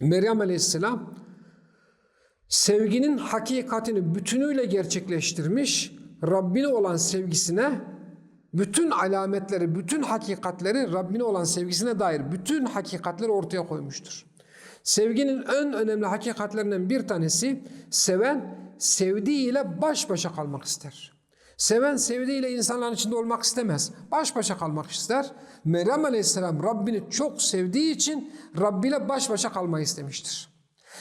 Meryem Aleyhisselam sevginin hakikatini bütünüyle gerçekleştirmiş, Rabbine olan sevgisine bütün alametleri, bütün hakikatleri Rabbine olan sevgisine dair bütün hakikatleri ortaya koymuştur. Sevginin en önemli hakikatlerinden bir tanesi seven sevdiğiyle baş başa kalmak ister. Seven sevdiğiyle insanların içinde olmak istemez. Baş başa kalmak ister. Meryem Aleyhisselam Rabbini çok sevdiği için Rabbi ile baş başa kalmayı istemiştir.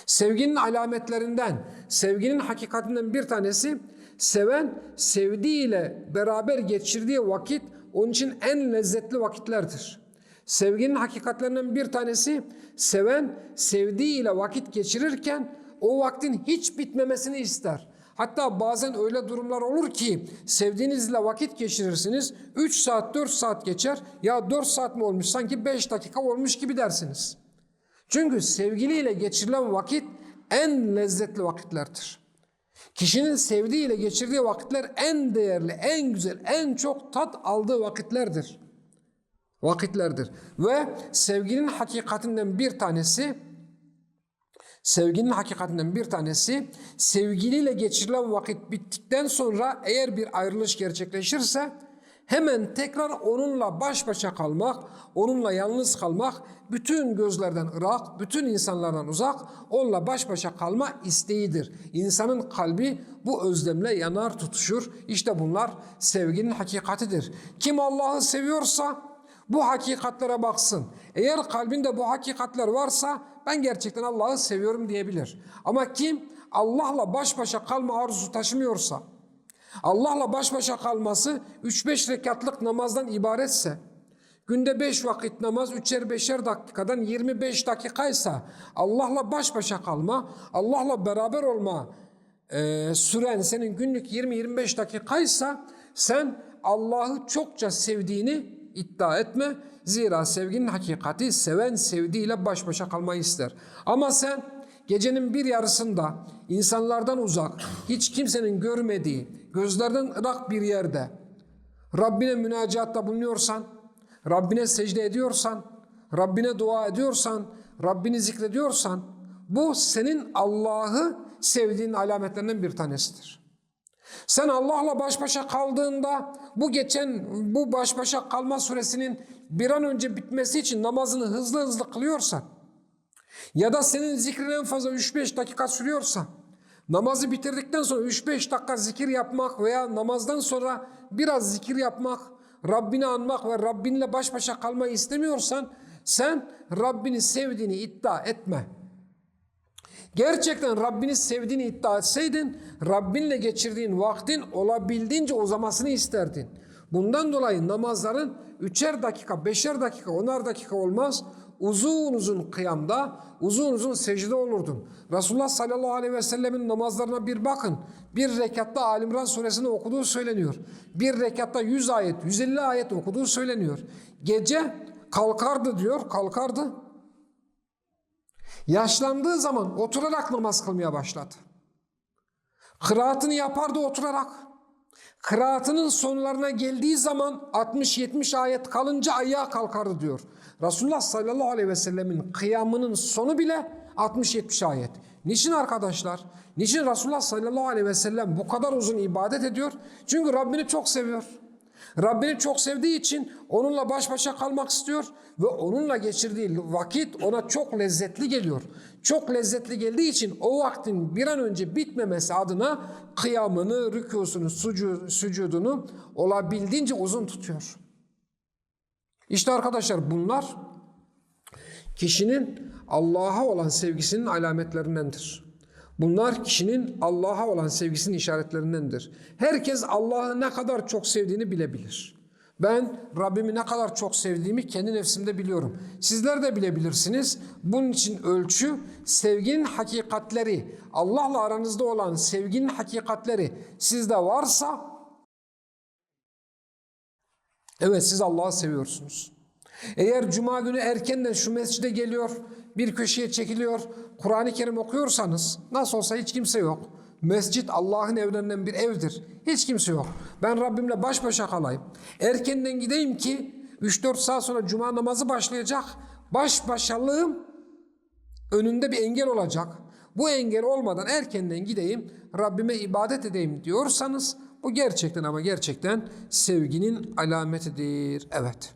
Sevginin alametlerinden, sevginin hakikatinden bir tanesi seven sevdiğiyle beraber geçirdiği vakit onun için en lezzetli vakitlerdir. Sevginin hakikatlerinden bir tanesi seven sevdiğiyle vakit geçirirken o vaktin hiç bitmemesini ister. Hatta bazen öyle durumlar olur ki sevdiğinizle vakit geçirirsiniz. 3 saat 4 saat geçer. Ya 4 saat mi olmuş sanki 5 dakika olmuş gibi dersiniz. Çünkü sevgiliyle geçirilen vakit en lezzetli vakitlerdir. Kişinin sevdiğiyle geçirdiği vakitler en değerli, en güzel, en çok tat aldığı vakitlerdir. Vakitlerdir. Ve sevginin hakikatinden bir tanesi Sevginin hakikatinden bir tanesi sevgiliyle geçirilen vakit bittikten sonra eğer bir ayrılış gerçekleşirse hemen tekrar onunla baş başa kalmak, onunla yalnız kalmak, bütün gözlerden ırak, bütün insanlardan uzak, onunla baş başa kalma isteğidir. İnsanın kalbi bu özlemle yanar tutuşur. İşte bunlar sevginin hakikatidir. Kim Allah'ı seviyorsa bu hakikatlere baksın. Eğer kalbinde bu hakikatler varsa ben gerçekten Allah'ı seviyorum diyebilir. Ama kim Allah'la baş başa kalma arzusu taşımıyorsa, Allah'la baş başa kalması 3-5 rekatlık namazdan ibaretse, günde 5 vakit namaz 3'er 5'er dakikadan 25 dakikaysa Allah'la baş başa kalma, Allah'la beraber olma e, süren senin günlük 20-25 dakikaysa sen Allah'ı çokça sevdiğini iddia etme. Zira sevginin hakikati seven sevdiğiyle baş başa kalmayı ister. Ama sen gecenin bir yarısında insanlardan uzak, hiç kimsenin görmediği, gözlerden ırak bir yerde Rabbine münacatta bulunuyorsan, Rabbine secde ediyorsan, Rabbine dua ediyorsan, Rabbini zikrediyorsan bu senin Allah'ı sevdiğin alametlerinden bir tanesidir. Sen Allah'la baş başa kaldığında bu geçen bu baş başa kalma süresinin bir an önce bitmesi için namazını hızlı hızlı kılıyorsan ya da senin zikrin en fazla 3-5 dakika sürüyorsa namazı bitirdikten sonra 3-5 dakika zikir yapmak veya namazdan sonra biraz zikir yapmak, Rabbini anmak ve Rabbinle baş başa kalmayı istemiyorsan sen Rabbini sevdiğini iddia etme. Gerçekten Rabbini sevdiğini iddia etseydin, Rabbinle geçirdiğin vaktin olabildiğince uzamasını isterdin. Bundan dolayı namazların üçer dakika, beşer dakika, onar dakika olmaz. Uzun uzun kıyamda, uzun uzun secde olurdun. Resulullah sallallahu aleyhi ve sellemin namazlarına bir bakın. Bir rekatta Alimran suresini okuduğu söyleniyor. Bir rekatta 100 ayet, 150 ayet okuduğu söyleniyor. Gece kalkardı diyor, kalkardı. Yaşlandığı zaman oturarak namaz kılmaya başladı. Kıraatını yapardı oturarak. Kıraatının sonlarına geldiği zaman 60-70 ayet kalınca ayağa kalkardı diyor. Resulullah sallallahu aleyhi ve sellemin kıyamının sonu bile 60-70 ayet. Niçin arkadaşlar? Niçin Resulullah sallallahu aleyhi ve sellem bu kadar uzun ibadet ediyor? Çünkü Rabbini çok seviyor. Rabbini çok sevdiği için onunla baş başa kalmak istiyor ve onunla geçirdiği vakit ona çok lezzetli geliyor. Çok lezzetli geldiği için o vaktin bir an önce bitmemesi adına kıyamını, rükûsunu, sücudunu olabildiğince uzun tutuyor. İşte arkadaşlar bunlar kişinin Allah'a olan sevgisinin alametlerindendir. Bunlar kişinin Allah'a olan sevgisinin işaretlerindendir. Herkes Allah'ı ne kadar çok sevdiğini bilebilir. Ben Rabbimi ne kadar çok sevdiğimi kendi nefsimde biliyorum. Sizler de bilebilirsiniz. Bunun için ölçü sevginin hakikatleri, Allah'la aranızda olan sevginin hakikatleri sizde varsa evet siz Allah'ı seviyorsunuz. Eğer cuma günü erkenden şu mescide geliyor, bir köşeye çekiliyor, Kur'an-ı Kerim okuyorsanız nasıl olsa hiç kimse yok. Mescit Allah'ın evlerinden bir evdir. Hiç kimse yok. Ben Rabbimle baş başa kalayım. Erkenden gideyim ki 3-4 saat sonra cuma namazı başlayacak. Baş başalığım önünde bir engel olacak. Bu engel olmadan erkenden gideyim, Rabbime ibadet edeyim diyorsanız bu gerçekten ama gerçekten sevginin alametidir. Evet.